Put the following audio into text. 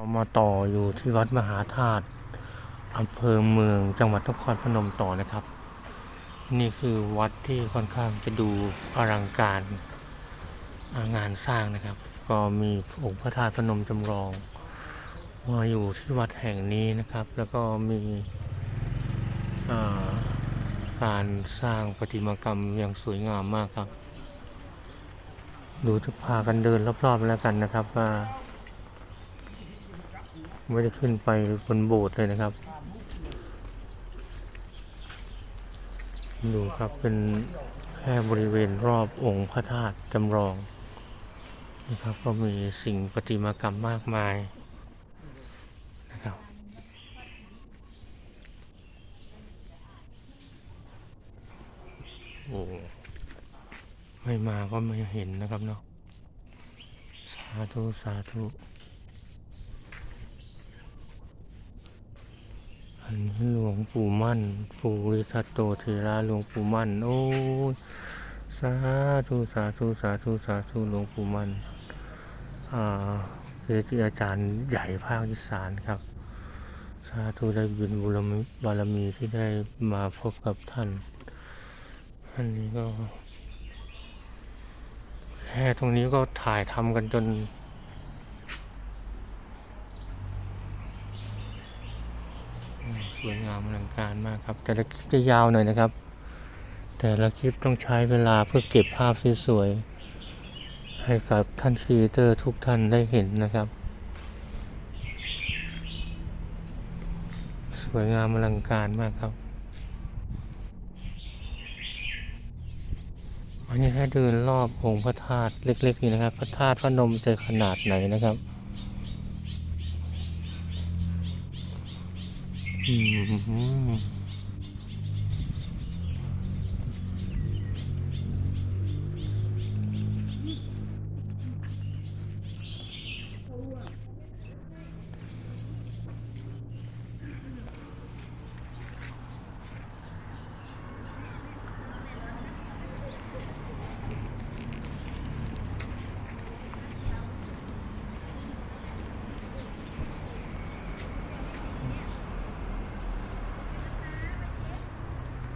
เรามาต่ออยู่ที่วัดมหาธาตุอำเภอเมืองจังหวัดนครพนมต่อนะครับ นี่คือวัดที่ค่อนข้างจะดูอลังการงานสร้างนะครับ ก็มีองค์พระธาตุพนมจำลองมาอยู่ที่วัดแห่งนี้นะครับ แล้วก็มีการสร้างประติมากรรมอย่างสวยงามมากครับ ดูจะพากันเดินรอบๆแล้วกันนะครับว่า ไม่ได้ขึ้นไปบนโบสถ์เลยนะครับ ดูครับเป็นแค่บริเวณรอบองค์พระธาตุจำลองนะครับก็มีสิ่งประติมากรรมมากมายนะครับโอ้ไม่มาก็ไม่เห็นนะครับเนาะสาธุ สาธุ อันนี้ หลวงปู่มั่นปู่ริทัตโตเทระหลวงปู่มั่น โอ้ยสาธุสาธุสาธุสาธุหลวงปู่มั่นอ่าเกจิอาจารย์ใหญ่ภาคอีสานครับ สาธุได้บุญบุรมีบารมีที่ได้มาพบกับท่านอันนี้ก็แค่ตรงนี้ก็ถ่ายทำกันจน อืม สวยงามอลังการมากครับ แต่ละคลิปจะยาวหน่อยนะครับ แต่ละคลิปต้องใช้เวลาเพื่อเก็บภาพสวยๆให้กับท่านครีเอเตอร์ทุกท่านได้เห็นนะครับ สวยงามอลังการมากครับอันนี้แค่เดินรอบองค์พระธาตุเล็กๆนี่นะครับ พระธาตุพระนมจะขนาดไหนนะครับ อืม